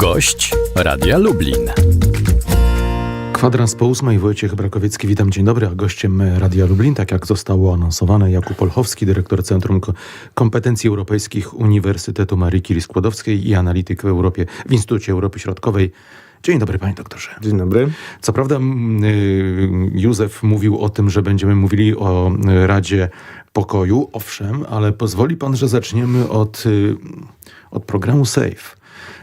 Gość Radia Lublin. Kwadrans po ósmej, Wojciech Brakowiecki, witam, dzień dobry, a gościem Radia Lublin, tak jak zostało anonsowane, Jakub Olchowski, dyrektor Centrum Ko- Kompetencji Europejskich Uniwersytetu Marii Curie Skłodowskiej i analityk w Europie, w Instytucie Europy Środkowej. Dzień dobry, panie doktorze. Dzień dobry. Co prawda y, Józef mówił o tym, że będziemy mówili o y, Radzie Pokoju, owszem, ale pozwoli pan, że zaczniemy od, y, od programu SAFE.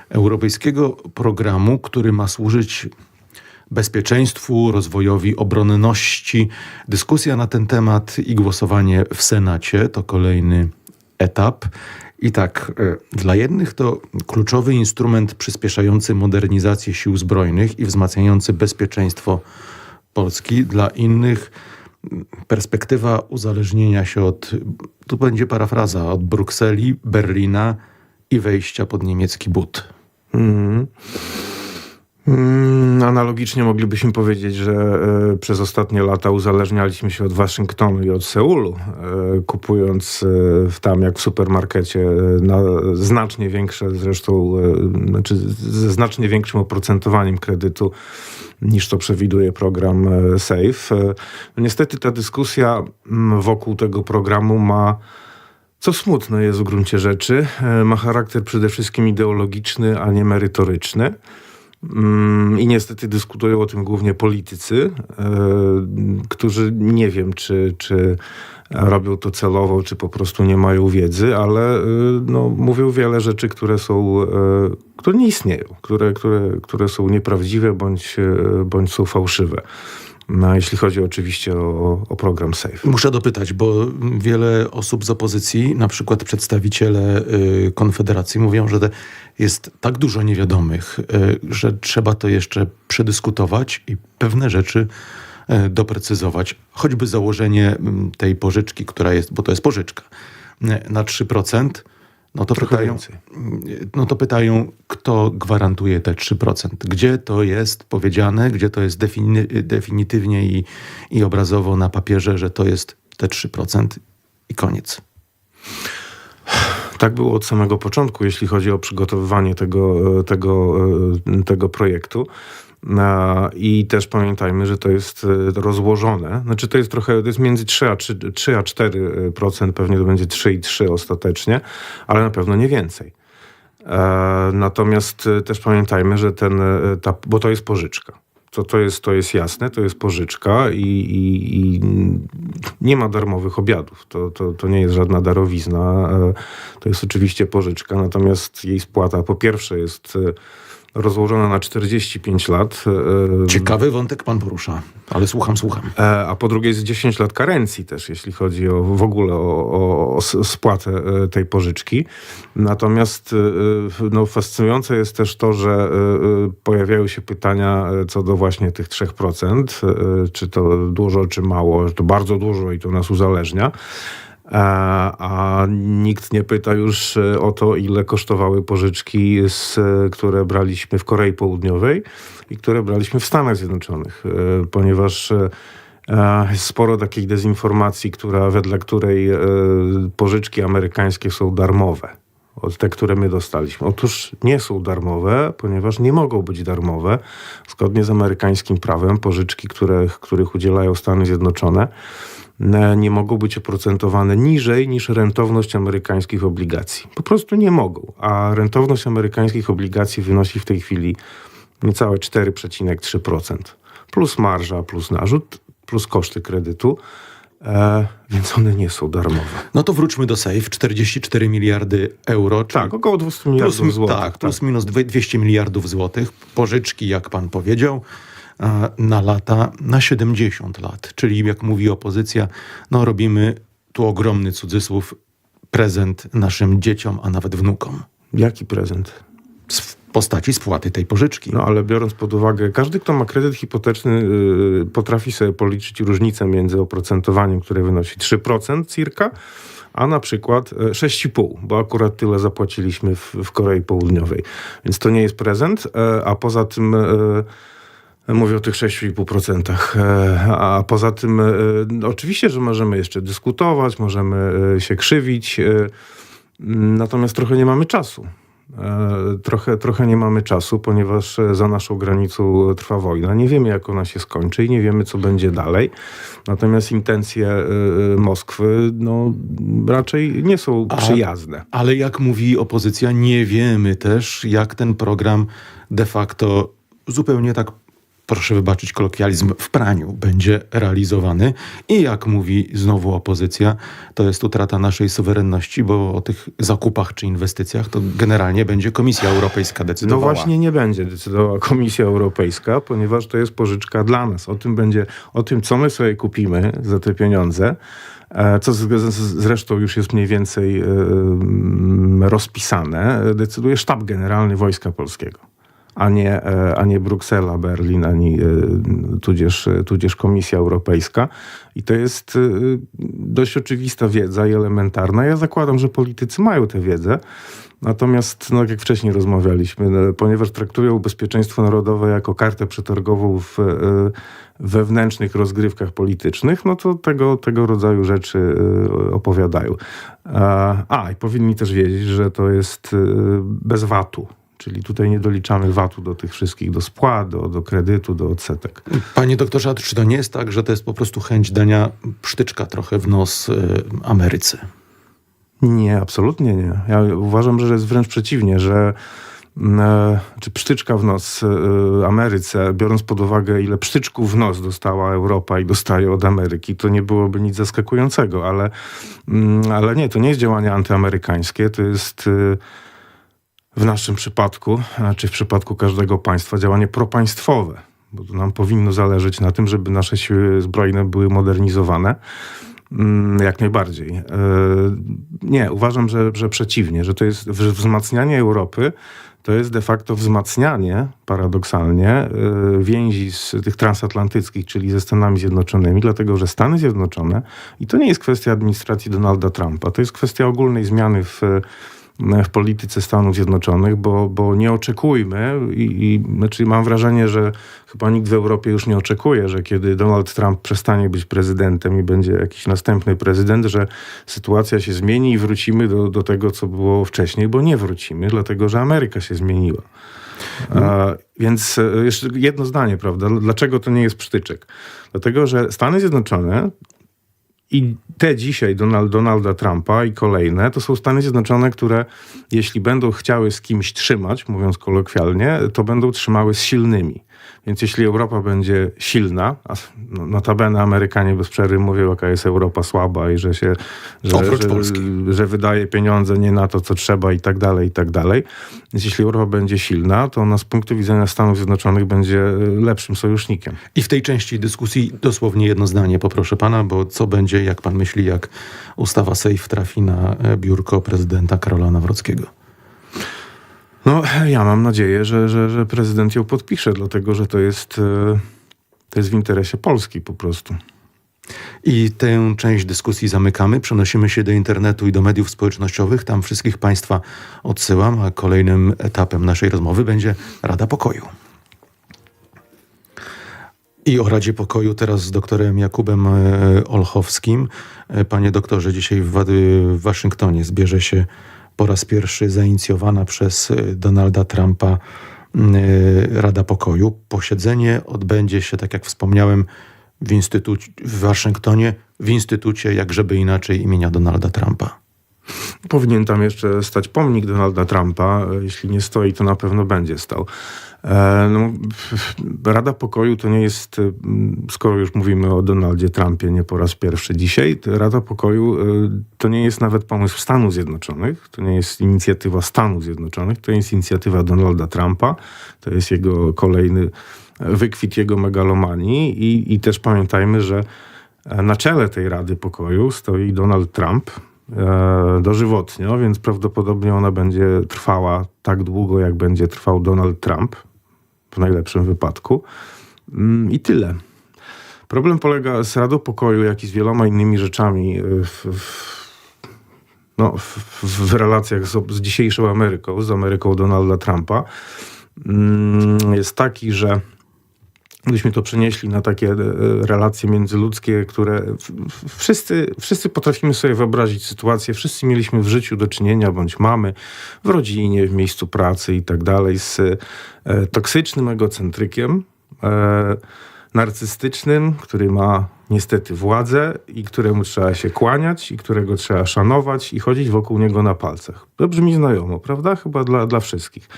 Europejskiego programu, który ma służyć bezpieczeństwu, rozwojowi obronności. Dyskusja na ten temat i głosowanie w Senacie to kolejny etap. I tak, e, dla jednych to kluczowy instrument przyspieszający modernizację sił zbrojnych i wzmacniający bezpieczeństwo Polski, dla innych mm, perspektywa uzależnienia się od, tu będzie parafraza, od Brukseli, Berlina i wejścia pod niemiecki but. Mm, Analogicznie moglibyśmy powiedzieć, że e, przez ostatnie lata uzależnialiśmy się od Waszyngtonu i od Seulu, e, kupując e, tam jak w supermarkecie na znacznie większe zresztą, znaczy ze znacznie większym oprocentowaniem kredytu niż to przewiduje program SAFE. No Niestety ta dyskusja mm, wokół tego programu ma co smutne jest w gruncie rzeczy, e, ma charakter przede wszystkim ideologiczny, a nie merytoryczny. Mm, I niestety dyskutują o tym głównie politycy, e, którzy nie wiem, czy, czy robią to celowo, czy po prostu nie mają wiedzy, ale e, no, mówią wiele rzeczy, które są, które nie istnieją, które, które, które są nieprawdziwe bądź, bądź są fałszywe. No, jeśli chodzi oczywiście o, o program SAFE. Muszę dopytać, bo wiele osób z opozycji, na przykład przedstawiciele y, Konfederacji, mówią, że jest tak dużo niewiadomych, y, że trzeba to jeszcze przedyskutować i pewne rzeczy y, doprecyzować. Choćby założenie mm, tej pożyczki, która jest, bo to jest pożyczka, na 3%. No to, Trochę pytają, więcej. no to pytają, kto gwarantuje te 3%. Gdzie to jest powiedziane, gdzie to jest defini- definitywnie i, i obrazowo na papierze, że to jest te 3% i koniec. Tak było od samego początku, jeśli chodzi o przygotowywanie tego, e, tego, e, tego projektu. I też pamiętajmy, że to jest e, rozłożone. Znaczy to jest trochę, to jest między 3 a, 3, 3 a 4%, pewnie to będzie 3 i 3 ostatecznie, ale na pewno nie więcej. Natomiast też pamiętajmy, że ten, ta, bo to jest pożyczka. To, to, jest, to jest jasne, to jest pożyczka i, i, i nie ma darmowych obiadów. To, to, to nie jest żadna darowizna. E, To jest oczywiście pożyczka, natomiast jej spłata po pierwsze jest e, rozłożona na 45 lat. e, Ciekawy wątek pan porusza, ale słucham, słucham. E, A po drugie jest 10 lat karencji też, jeśli chodzi o, w ogóle o, o, spłatę e, tej pożyczki. Natomiast e, no, fascynujące jest też to, że e, e, pojawiają się pytania e, co do właśnie tych 3%, e, czy to dużo, czy mało, że to bardzo dużo i to nas uzależnia. A nikt nie pyta już e, o to, ile kosztowały pożyczki, z, e, które braliśmy w Korei Południowej i które braliśmy w Stanach Zjednoczonych, e, ponieważ sporo takiej dezinformacji, która, wedle której pożyczki amerykańskie są darmowe. Te, które my dostaliśmy. Otóż nie są darmowe, ponieważ nie mogą być darmowe. Zgodnie z amerykańskim prawem, pożyczki, które, których udzielają Stany Zjednoczone, nie mogą być oprocentowane niżej niż rentowność amerykańskich obligacji. Po prostu nie mogą. A rentowność amerykańskich obligacji wynosi w tej chwili niecałe 4,3%. Plus marża, plus narzut, plus koszty kredytu. E, więc one nie są darmowe. No to wróćmy do SAFE, 44 miliardy euro. Tak, około 200 miliardów plus, złotych. Tak, plus minus dwie- 200 miliardów złotych. Pożyczki, jak pan powiedział, na lata, na 70 lat. Czyli jak mówi opozycja, no robimy tu ogromny cudzysłów prezent naszym dzieciom, a nawet wnukom. Jaki prezent? W postaci spłaty tej pożyczki. No ale biorąc pod uwagę, każdy, kto ma kredyt hipoteczny, yy, potrafi sobie policzyć różnicę między oprocentowaniem, które wynosi 3% circa, a na przykład e, 6,5, bo akurat tyle zapłaciliśmy w, w Korei Południowej. Więc to nie jest prezent, e, a poza tym... e, Mówię o tych 6,5%. E, A poza tym, e, no, oczywiście, że możemy jeszcze dyskutować, możemy e, się krzywić, natomiast trochę nie mamy czasu. Trochę, trochę nie mamy czasu, ponieważ za naszą granicą trwa wojna. Nie wiemy, jak ona się skończy i nie wiemy, co będzie dalej. Natomiast intencje Moskwy no, raczej nie są A- przyjazne. Ale jak mówi opozycja, nie wiemy też, jak ten program de facto zupełnie tak, proszę wybaczyć kolokwializm, w praniu będzie realizowany. I jak mówi znowu opozycja, to jest utrata naszej suwerenności, bo o tych zakupach czy inwestycjach to generalnie będzie Komisja Europejska No decydowała. właśnie nie będzie decydowała Komisja Europejska, ponieważ to jest pożyczka dla nas. O tym będzie, o tym, co my sobie kupimy za te pieniądze, e, co zresztą już jest mniej więcej e, rozpisane, decyduje sztab generalny Wojska Polskiego. A nie, e, a nie Bruksela, Berlin, ani e, tudzież, tudzież Komisja Europejska. I to jest e, dość oczywista wiedza i elementarna. Ja zakładam, że politycy mają tę wiedzę. Natomiast, no, jak wcześniej rozmawialiśmy, no, ponieważ traktują bezpieczeństwo narodowe jako kartę przetargową w e, wewnętrznych rozgrywkach politycznych, no to tego, tego rodzaju rzeczy e, opowiadają. A, i powinni też wiedzieć, że to jest e, bez VAT-u. Czyli tutaj nie doliczamy VAT-u do tych wszystkich, do spłat, do, do kredytu, do odsetek. Panie doktorze, czy to nie jest tak, że to jest po prostu chęć dania psztyczka trochę w nos y, Ameryce? Nie, absolutnie nie. Ja uważam, że jest wręcz przeciwnie, że mm, e, czy psztyczka w nos e, Ameryce, biorąc pod uwagę, ile psztyczków w nos dostała Europa i dostaje od Ameryki, to nie byłoby nic zaskakującego, ale, mm, ale nie, to nie jest działanie antyamerykańskie, to jest e, w naszym przypadku, czy w przypadku każdego państwa, działanie propaństwowe. Bo to nam powinno zależeć na tym, żeby nasze siły zbrojne były modernizowane. Mm, Jak najbardziej. E, Nie, uważam, że, że przeciwnie, że to jest wzmacnianie Europy, to jest de facto wzmacnianie, paradoksalnie, e, więzi z tych transatlantyckich, czyli ze Stanami Zjednoczonymi, dlatego że Stany Zjednoczone, i to nie jest kwestia administracji Donalda Trumpa, to jest kwestia ogólnej zmiany w w polityce Stanów Zjednoczonych, bo, bo nie oczekujmy i, i znaczy mam wrażenie, że chyba nikt w Europie już nie oczekuje, że kiedy Donald Trump przestanie być prezydentem i będzie jakiś następny prezydent, że sytuacja się zmieni i wrócimy do, do tego, co było wcześniej, bo nie wrócimy, dlatego że Ameryka się zmieniła. A, więc e, jeszcze jedno zdanie, prawda? Dlaczego to nie jest psztyczek? Dlatego, że Stany Zjednoczone i te dzisiaj Donald, Donalda Trumpa i kolejne, to są Stany Zjednoczone, które jeśli będą chciały z kimś trzymać, mówiąc kolokwialnie, to będą trzymały z silnymi. Więc jeśli Europa będzie silna, a no- notabene Amerykanie bez przerwy mówią, jaka jest Europa słaba i że się, że, że, że wydaje pieniądze nie na to, co trzeba i tak dalej, i tak dalej. Więc jeśli Europa będzie silna, to ona z punktu widzenia Stanów Zjednoczonych będzie lepszym sojusznikiem. I w tej części dyskusji dosłownie jedno zdanie, poproszę pana, bo co będzie, jak pan myśli, jak ustawa SAFE trafi na e, biurko prezydenta Karola Nawrockiego? No, ja mam nadzieję, że, że, że prezydent ją podpisze, dlatego że to jest, e, to jest w interesie Polski po prostu. I tę część dyskusji zamykamy. Przenosimy się do internetu i do mediów społecznościowych. Tam wszystkich Państwa odsyłam, a kolejnym etapem naszej rozmowy będzie Rada Pokoju. I o Radzie Pokoju teraz z doktorem Jakubem e, Olchowskim. E, Panie doktorze, dzisiaj w, Waszyngtonie zbierze się po raz pierwszy zainicjowana przez e, Donalda Trumpa e, Rada Pokoju. Posiedzenie odbędzie się, tak jak wspomniałem, w, instytucie, w Waszyngtonie, w instytucie, jak żeby inaczej, imienia Donalda Trumpa. Powinien tam jeszcze stać pomnik Donalda Trumpa. E, Jeśli nie stoi, to na pewno będzie stał. E, No, Rada Pokoju to nie jest, e, skoro już mówimy o Donaldzie Trumpie nie po raz pierwszy dzisiaj, Rada Pokoju to nie jest nawet pomysł Stanów Zjednoczonych, to nie jest inicjatywa Stanów Zjednoczonych, to jest inicjatywa Donalda Trumpa, to jest jego kolejny wykwit jego megalomanii i, i też pamiętajmy, że na czele tej Rady Pokoju stoi Donald Trump, dożywotnio, więc prawdopodobnie ona będzie trwała tak długo, jak będzie trwał Donald Trump, w najlepszym wypadku. Mm, I tyle. Problem polega z Radą Pokoju, jak i z wieloma innymi rzeczami e, w, w, no, w, w relacjach z, z dzisiejszą Ameryką, z Ameryką Donalda Trumpa, mm, jest taki, że Gdybyśmy to przenieśli na takie e, relacje międzyludzkie, które wszyscy, wszyscy potrafimy sobie wyobrazić sytuację, wszyscy mieliśmy w życiu do czynienia, bądź mamy, w rodzinie, w miejscu pracy i tak dalej, z e, toksycznym egocentrykiem, e, narcystycznym, który ma niestety władzę i któremu trzeba się kłaniać i którego trzeba szanować i chodzić wokół niego na palcach. To brzmi znajomo, prawda? Chyba dla, dla wszystkich.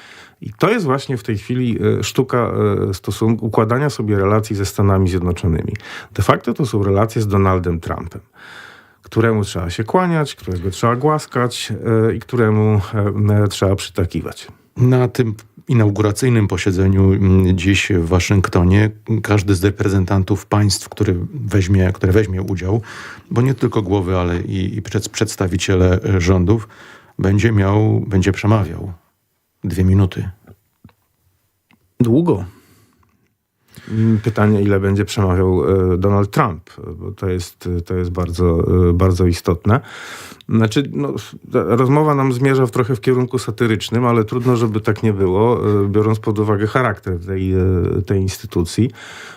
I to jest właśnie w tej chwili e, sztuka e, stosunku, układania sobie relacji ze Stanami Zjednoczonymi. De facto to są relacje z Donaldem Trumpem, któremu trzeba się kłaniać, którego trzeba głaskać e, i któremu trzeba przytakiwać. Na tym inauguracyjnym posiedzeniu mm, dziś w Waszyngtonie każdy z reprezentantów państw, który weźmie, które weźmie udział, bo nie tylko głowy, ale i, i przed, przedstawiciele rządów, będzie miał, będzie przemawiał. Dwie minuty. Długo. Mm, Pytanie, ile będzie przemawiał e, Donald Trump, e, bo to jest, to jest bardzo, e, bardzo istotne. Znaczy, no, rozmowa nam zmierza w trochę w kierunku satyrycznym, ale trudno, żeby tak nie było, e, biorąc pod uwagę charakter tej, e, tej instytucji.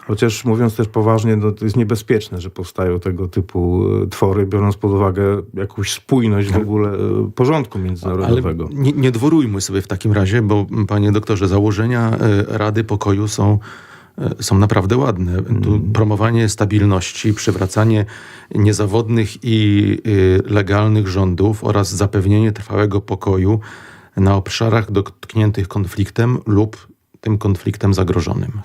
Chociaż mówiąc też poważnie, no, to jest niebezpieczne, że powstają tego typu e, twory, biorąc pod uwagę jakąś spójność w ogóle e, porządku Ale międzynarodowego. nie, nie dworujmy sobie w takim razie, bo panie doktorze, założenia e, Rady Pokoju są, e, są naprawdę ładne. Tu promowanie stabilności, przywracanie niezawodnych i y, legalnych rządów oraz zapewnienie trwałego pokoju na obszarach dotkniętych konfliktem lub tym konfliktem zagrożonym.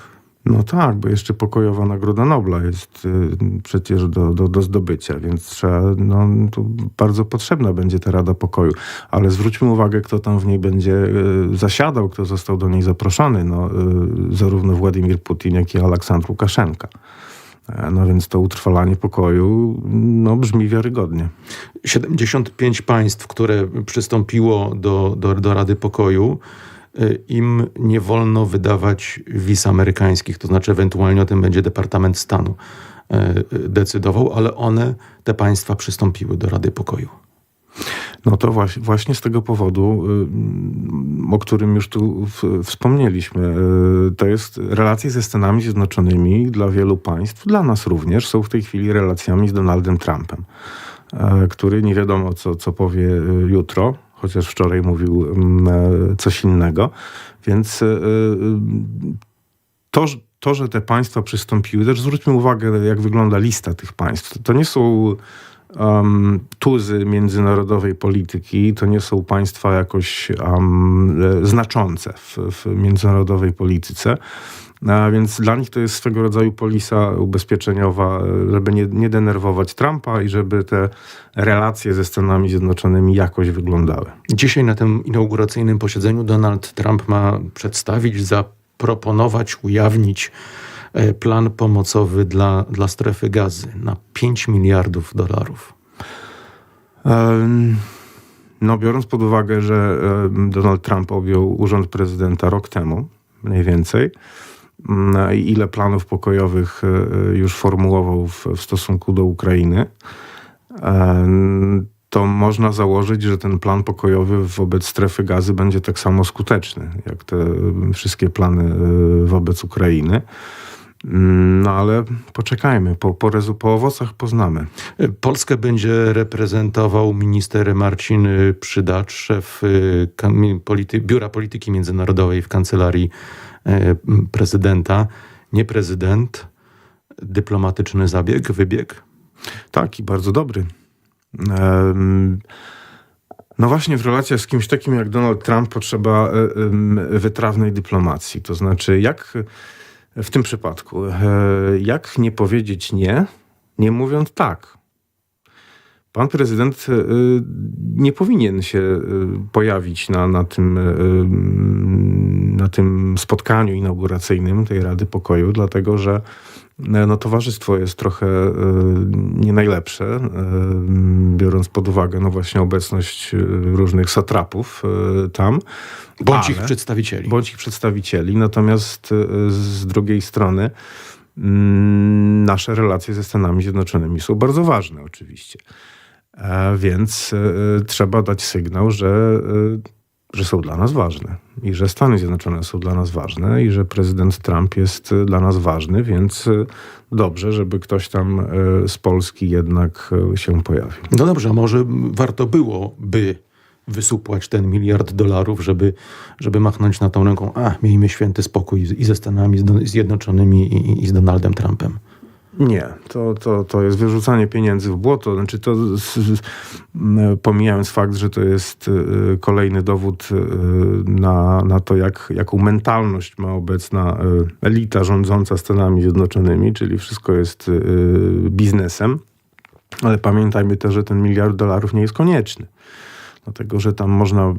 No tak, bo jeszcze pokojowa Nagroda Nobla jest y, przecież do, do, do zdobycia, więc trzeba, no, tu bardzo potrzebna będzie ta Rada Pokoju. Ale zwróćmy uwagę, kto tam w niej będzie y, zasiadał, kto został do niej zaproszony. No, y, zarówno Władimir Putin, jak i Aleksandr Łukaszenka. E, No więc to utrwalanie pokoju no, brzmi wiarygodnie. 75 państw, które przystąpiło do, do, do Rady Pokoju, im nie wolno wydawać wiz amerykańskich, to znaczy ewentualnie o tym będzie Departament Stanu y, y, decydował, ale one, te państwa przystąpiły do Rady Pokoju. No to właśnie, z tego powodu, y, o którym już tu wspomnieliśmy, y, to jest relacje ze Stanami Zjednoczonymi dla wielu państw, dla nas również, są w tej chwili relacjami z Donaldem Trumpem, który nie wiadomo co, co powie y, jutro, chociaż wczoraj mówił mm, e, coś innego, więc y, y, to, to, że te państwa przystąpiły, też zwróćmy uwagę, jak wygląda lista tych państw. To nie są um, tuzy międzynarodowej polityki, to nie są państwa jakoś um, znaczące w, w międzynarodowej polityce. A więc dla nich to jest swego rodzaju polisa ubezpieczeniowa, e, żeby nie, nie denerwować Trumpa i żeby te relacje ze Stanami Zjednoczonymi jakoś wyglądały. Dzisiaj na tym inauguracyjnym posiedzeniu Donald Trump ma przedstawić, zaproponować, ujawnić plan pomocowy dla, dla strefy gazy na 5 miliardów dolarów. No, biorąc pod uwagę, że Donald Trump objął urząd prezydenta rok temu, mniej więcej, mm, i ile planów pokojowych e, e, już formułował w, w stosunku do Ukrainy, to można założyć, że ten plan pokojowy wobec strefy gazy będzie tak samo skuteczny, jak te wszystkie plany e, wobec Ukrainy. Mm, No ale poczekajmy, po, po, rezu- po owocach poznamy. Polskę będzie reprezentował minister Marcin y, Przydacz, szef y, polity- Biura Polityki Międzynarodowej w kancelarii y, prezydenta. Nie prezydent, dyplomatyczny zabieg, wybieg. Tak, i bardzo dobry. Em, No właśnie w relacjach z kimś takim jak Donald Trump potrzeba wytrawnej dyplomacji. To znaczy, jak w tym przypadku, e, jak nie powiedzieć nie, nie mówiąc tak. Pan prezydent e, nie powinien się e, pojawić na, na, tym, na tym spotkaniu inauguracyjnym tej Rady Pokoju, dlatego że no, towarzystwo jest trochę e, nie najlepsze, e, biorąc pod uwagę no właśnie obecność e, różnych satrapów tam. Bądź Ale- ich przedstawicieli. bądź ich przedstawicieli. Natomiast z drugiej strony mm, nasze relacje ze Stanami Zjednoczonymi są bardzo ważne oczywiście. Więc trzeba dać sygnał, że że są dla nas ważne i że Stany Zjednoczone są dla nas ważne i że prezydent Trump jest y, dla nas ważny, więc y, dobrze, żeby ktoś tam y, z Polski jednak się pojawił. No dobrze, może warto byłoby wysupłać ten miliard dolarów, żeby, żeby machnąć na tą ręką, a miejmy święty spokój i ze Stanami Zjednoczonymi i- i z Donaldem Trumpem. Nie, to, to, to jest wyrzucanie pieniędzy w błoto. Znaczy to, pomijając fakt, że to jest y, kolejny dowód y, na, na to, jak, jaką mentalność ma obecna y, elita rządząca Stanami Zjednoczonymi, czyli wszystko jest biznesem. Ale pamiętajmy też, że ten miliard dolarów nie jest konieczny. Dlatego, że tam można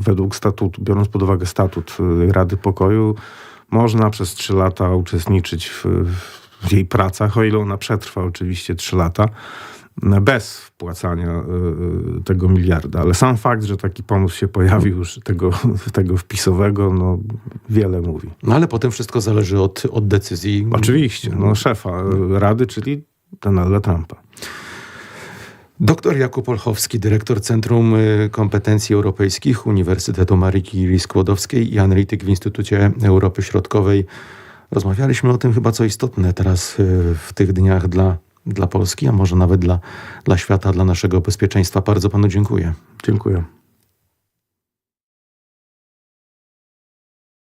według statutu, biorąc pod uwagę statut Rady Pokoju, można przez trzy lata uczestniczyć w, w jej pracach, o ile ona przetrwa oczywiście trzy lata, m, bez wpłacania y, tego miliarda. Ale sam fakt, że taki pomysł się pojawił już tego, tego wpisowego, no wiele mówi. No ale potem wszystko zależy od, od decyzji. Oczywiście, no szefa y, Rady, czyli Donalda Trumpa. Doktor Jakub Olchowski, dyrektor Centrum Kompetencji Europejskich Uniwersytetu Marii Curie Skłodowskiej i analityk w Instytucie Europy Środkowej. Rozmawialiśmy o tym chyba co istotne teraz y, w tych dniach dla, dla Polski, a może nawet dla, dla świata, dla naszego bezpieczeństwa. Bardzo panu dziękuję. Dziękuję.